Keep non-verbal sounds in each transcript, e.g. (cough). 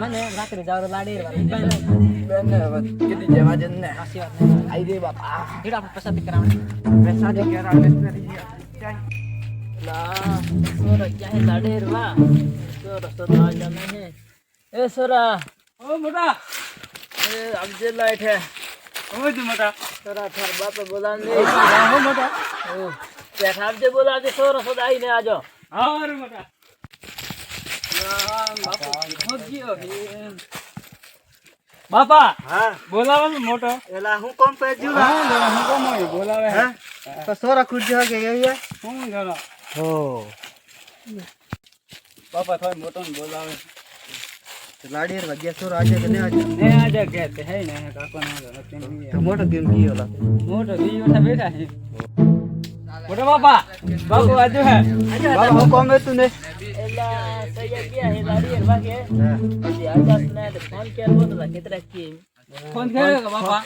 મને રાત્રે જાવ લાડી બેન હવે કીધી જવા દે ને સાચી વાત નહીં આઈ દે બાપા હીડો આપણે પસાતી કરાવણી પૈસા દે કે રામે કરી લા સોરા ક્યાં લાડેર વા સોરા સોરા આ જામે હે એ સોરા. ઓ મોટા. એ આમજે લાઈટ હે. ઓ તું મોટા. સોરા થાર બાપે હો મોટા. ઓ તે સોરા આઈને આજો હા મોટા. બાપા હા. બોલાવો મોટો. એલા હું કોમ પે જુ હા હું કોમ હોય? બોલાવે. હે? તો સોરા ખુરજી હગે એવી હું જરા. હો. બાપા થોય મોટો ને બોલાવે. લાડીર વગ્યા સોરા આજે ને આજે? ને આજે કે તે હે ને કાકો ના તો મોટો કેમ કીયો લા. મોટો બીજો બેઠા છે. મોટો બાપા. બાપુ આજુ હે. બાબા હું. કોમ તું ને એલા સૈયા ગયા હે લાડી વાગે પછી આજાસ ને? તો ફોન કર્યો તો કેતરા કે ફોન કર્યો કે બાપા?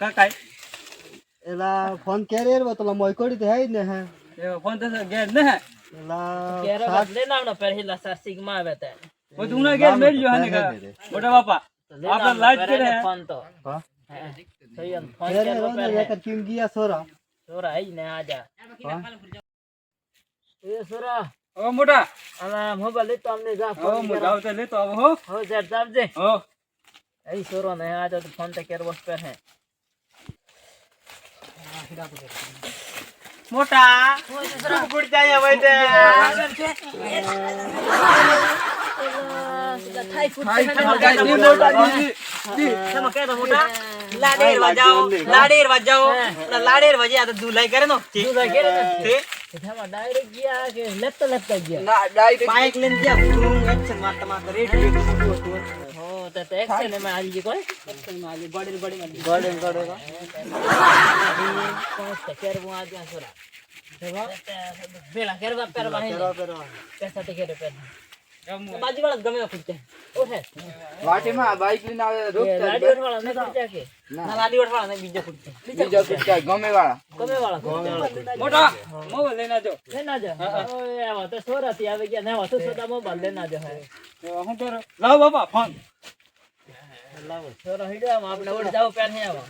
કાકાઈ એલા ફોન કેરે રે તો મોય કોડી તે હે ને હે. એ ફોન તો ગેર ને એલા કેરો બદલે નાવનો પહેલા સાસિકમાં આવે તે ઓ તું ના ગેર મેલજો હને કા મોટા બાપા આપણે લાઈટ કરે હે. ફોન તો. હા? સૈયન ફોન કેરે કર્યો રો ને? પહેલા એક કેમ ગયા સોરા? સોરા આઈ ને આજા એ સોરા ઓ મોટા આના મોબાઈલ લેતો અમને જા ઓ ફોન મોટા આવતે લેતો આવો હો હો જર જાવજે હો એ સોરો ને આજો તો ફોન તે કેર વસ્ત પર હે મોટા ગુડ જાય હવે તે લાડેર વજાઓ લાડેર વજાઓ. લાડેર વજ્યા તો દુલાઈ કરે નો. તે ડાયરેક્ટ ગયા કે લેપતા લેપતા ગયા? ના ડાયરેક્ટ બાઈક લઈને ગયા. તું એક્શન મારતા મારતા રેટ રેટ છોટું હતું હો તો તે એક્શનમાં આલી કોઈ એક્શનમાં આવી ગોડી ગોડી માં ગોડે ગોડે કોણ તે હું આ જ્યાં સોરા પેલા કેરવા પેરવા હે પૈસા કેરે પેર બાજુ વાળા ગમે ખુદતે ઓઠે વાટીમાં બાઈક લઈને આવે એ રોકતા લાડી વાળા ને ખુદતે કે ના લાડી વઠવાળા ને બીજો ફૂટતો બીજા કુટકા ગમે વાળા ગમે વાળા ખુદતે મોટા મોબાઈલ લઈને આવજો લેના જો ઓય આવા તો સોરા થી આવી ગયા ને આવા તો સોદા મોબાઈલ લેના જો હે હું કરો લાવ બાપા ફોન લાવો સોરા હિડવા આપણે ઓડ જાવ પેર હે આવા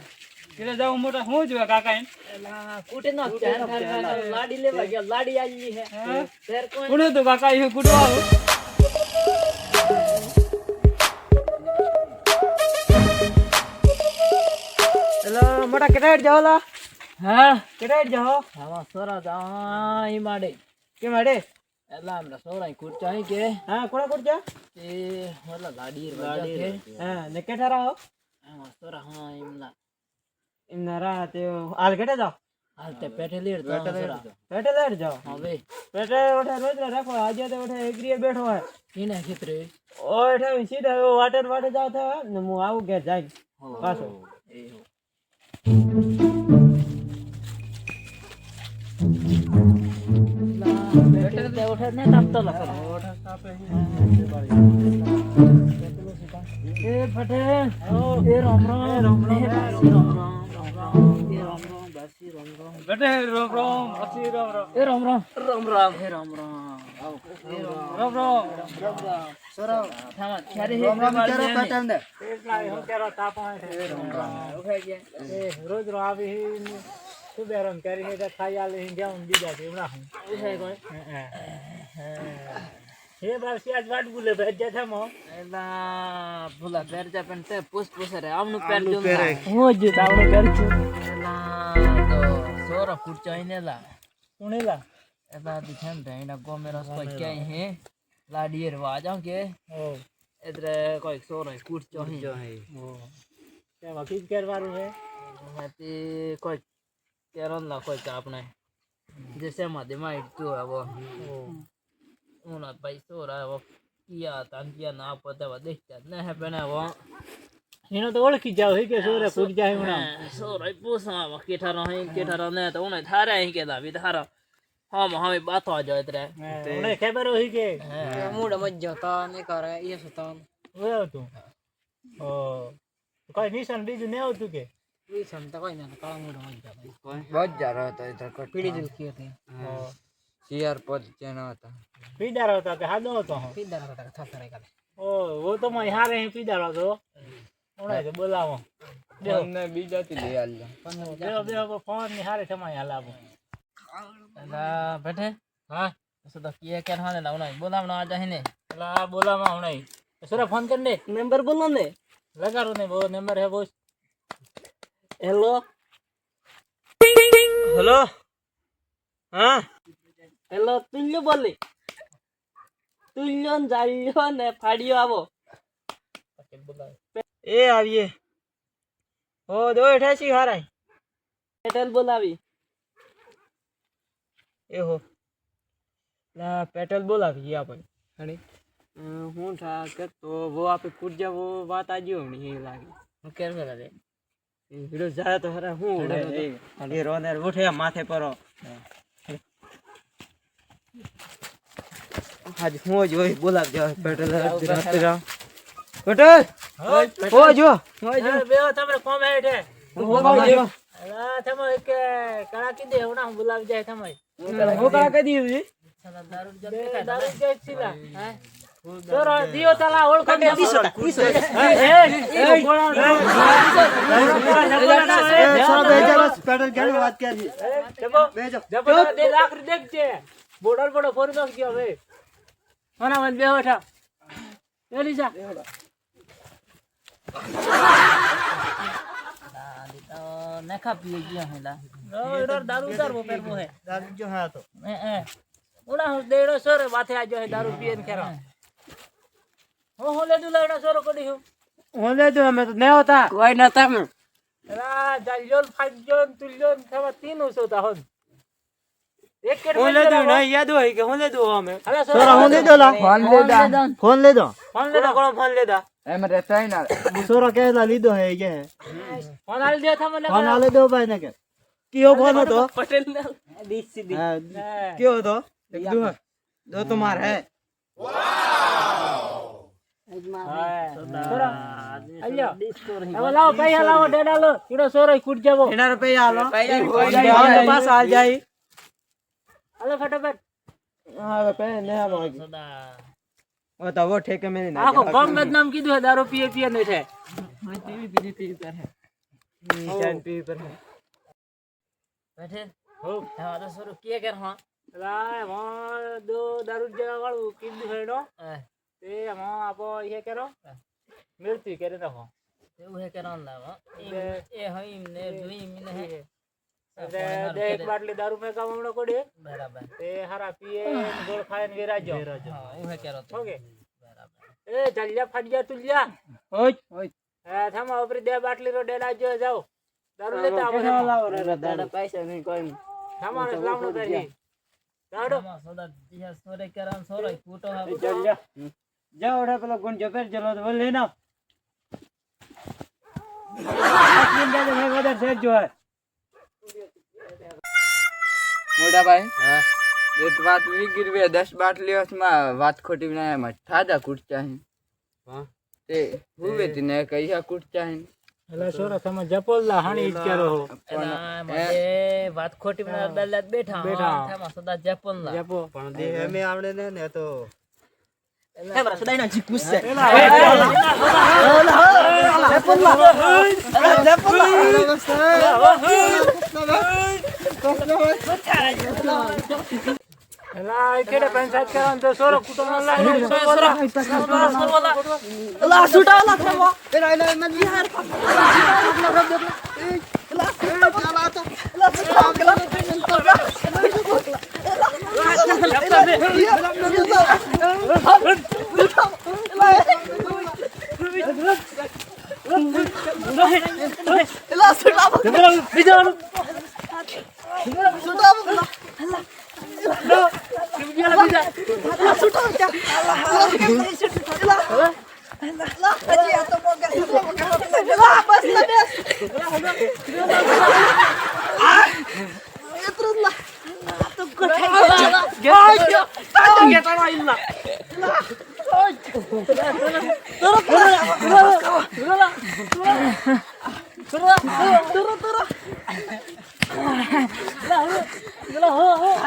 કિરે જાવ મોટા હું જોયા કાકા એમ એલા કુટે નો ચાર લાડી લેવા ગયા લાડી આવી હે ફેર કોઈ કોણ હતું કાકા એ કુટવા આવું એલો મોટા કેટલા હેડ જાઓ લા હા કેટલા હેડ જાઓ આવા સોરા તા ઈ માડે કેમ હેડે એલા હમણાં સોરા કુટચા હે કે હા કોણ કોણ જા એ ઓલા લાડી લાડી કે હા ને કેટલા રહો આવા સોરા હા એમલા એમ ના રા તે હાલ કેટલા જાઓ હાલ તે પેઠે લેડ તો સોરા પેટે લેટ જાઓ હવે પેટે ઓઠે રોજ રાખો આજે તો ઓઠે એગ્રીએ બેઠો હોય ઈને ખેતરે ઓઠે સીધા વાટર વાટે જાવ તો ને હું આવું ઘેર જાય પાછો એ বেটে রাম রাম। রাম রাম। রাম রাম। রাম রাম রাম। બાસી બાસી રોજ રો આવી શું બેરમ કરી ખાઈ આલે જાઉં બીજા થી ઉડા હું બાર આજ વાટ બોલે ભેજ જથા મો એલા ભૂલા પહેરજા પણ તે પૂછ પૂછે રે આમનું પેર જો હું જ તાવડો પેર છું એલા તો સોરા કુટ આઈને લા ઉણેલા એલા દી થેમ એના ગોમે રસ કોઈ ક્યાંય હે લાડીએ વાજા કે ઓ એટલે કોઈ સોરો કુરચો હે ઓ તેમાં કીજ કરવાનું છે એમાંથી કોઈ કેરન ના કોઈ કે આપણે જે સેમાં દિમાગ તું આવો ઉના ભાઈ સોરા આવો કિયા તાન કિયા ના પતાવા દેખતા ને હે પેને વો એનો તો ઓળખી જાવ હે કે સોરે ફૂટ જાય ઉણા સોરાય પૂછા કેઠારો હે કેઠારો ને તો ઉને થારે હે કે દાવી થારો હમ હમે બાતો આજો ત્રે. ઉણે ખબર હોય કે મૂડ ને કરે એ સતો ઓય તું ઓ કોઈ નિશાન બીજું ને આવતું કે? ઈ સમતા કોઈ ના કાળા મૂડ બજાર હતો એ તો પીડી હતી. પદ જેનો હતા. પીડાર હતો કે હાદો હતો હું? પીડા હતા થા થા કાલે. ઓ વો તો મય હારે પીદારો છો ઓણે તો બોલાવો. બેહો બેહો બે ફોનની હારે થમાય હાલાવો એલા બેઠે હા શું તો કીએ કે હાલે ના ઉનાઈ બોલાવનો આ જાહે ને એલા બોલાવા ઓણે સુરા ફોન કર ને નંબર બોલો ને લગાડો ને બહુ નંબર હે બોસ હેલો હલો હા હેલો તુલ્યો બોલે તુલ્યો ને જાલ્યો ને ફાડ્યો આવો એ આવીએ હો દો એઠાસી હારાય પેટેલ બોલાવી એ હો ના પેટ્રોલ બોલાવી આપણે હણી હું થા કે તો વો આપે કૂટ જા વો વાત આજી હોણી એ લાગે હું કેર કરે રે હીરો જાય તો હરા હું એ રોનેર ઉઠે માથે પરો આજ હું જ હોય બોલાવજો પેટ્રોલ પેટ્રોલ હો જો અરે બેહો તમે કોમ હેઠે હું એલા તમે કે કળા કીધે ઉના હું બોલાવી જાય તમે કરા કદી દીધી દારૂ જાય છીલા હે દિયો તલા ઓળખો ને પેટેલ ઘણી વાત કરી જબો જબો દે લાખ દેખ છે બોર્ડર બોર્ડર ફોરી દો ગયો હવે મના મન બેહો ઠા એલી જા નખા પીએ ગયા હેલા એડો દારૂ ઉતારવો પહેરવો હે. દારૂ જો હા તો. એ એ. ઉડા હું દેડો સોરે માથે આજો હે દારૂ પીએ ને ખેરા. હો. હો લે દુ લેડો સોરો કડી હું. હું લે દો અમે તો ને હોતા કોઈ નતા મેં રા જાલ્યોન ફાજ્યોન તુલ્યોન થવા તીનું સોતા હોન? એક કેડ હું લે દો નહીં યાદ હોય કે હું લે દો અમે. સોરા હું દે લા. ફોન લે દો ફોન લે દો ફોન લેડા કોણ ફોન લેતા સોરા કેલા લીધો હે કે ફોન આલ દે થમને ફોન આલે દો ભાઈ ને કે કયો ફોન હતો પટેલ ને હા, કયો હતો એક દો દો તો માર હે સોરા તવો ઠેકે મે ના આખો કોમ બદનામ કીધું હે દારૂ પીએ પીએ ને છે મે ટીવી પીધી ટીવી પર હે નીચાન ટીવી પર હે બેઠે. હો હા તો શરૂ કે કર હા. લાયમાં દો દારૂ જેવા વાળું કીધું હેડો તે હા આપો એ કરો. મૃત્યુ કરી નાખો. એવું હે કરવાનું લાવો એ હઈ ને જોઈ મને હે. એટલે એક બાટલી દારૂ મેં કામ હમણાં કોડી. બરાબર. એ હારા પીએ ગોળ ખાય ને વેરાજો. વેરાજો. હું હે કેરો ઓકે. બરાબર. એ જલ્યા ફાડ્યા તુલ્યા. ઓય ઓય. હા થામા ઉપરી બે બાટલી રો ડેલાજો જાઓ. દારૂ લેતા આવો લાવો રે દાડા પૈસા નહીં કોઈ તમારે લાવણો (laughs) મોટાભાઈ હા એક વાત વીસ રૂપિયા દસ બાટલીઓ માં વાત ખોટી બનાવ્યા માં થાદા કુટચા હે તે હું વેતી ને કઈ કુટચા હે એટલે સોરા તમે જપોલા હાણી ઇટકેરો હો મને વાત ખોટી બનાવ દલાત બેઠા બેઠા થામાં સદા જપોલા જપો પણ દે અમે આવડે ને તો એલા સદાય ના જીકુસ છે એલા એલા એલા જપોલા જપોલા لا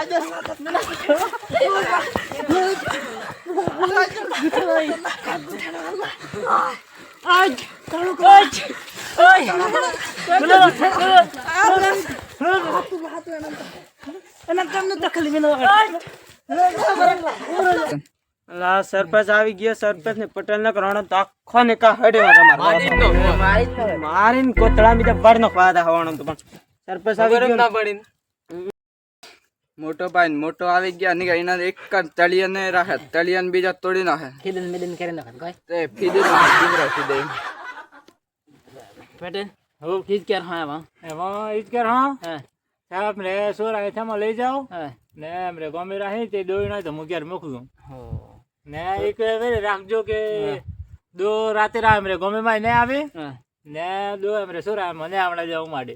Aja. સરપંચ આવી ગયો. સરપંચ ને પટેલ ને કરવાનો તો આખો ને કા હડ્યો મારીને કોતળા બીજા બળ નો ખાવા હવાનો તો પણ. સરપંચ આવી ગયો. મોટો ભાઈ મોટો આવી ગયા નહીં એના એક જ તળિયા ને રાખે. તળિયાને બીજા તોડી નાખે. ફીદન મિદન કરી નાખે. કોઈ તે ફીદન દીકરો ફીદે પેટે? હો કીધ કેર હા એમાં. એમાં ઈ કેર હા? હે. સાહેબ સોર સોરા થામાં લઈ જાઓ. ને એમરે ગમે રાહી તે દોઈ ના તો હું ક્યારે મોકલું હો. ને એક વેરે રાખજો કે દો રાતે રામ રે ગમે માં ને આવે. ને દો એમરે સોરા મને આવડે જવું માટે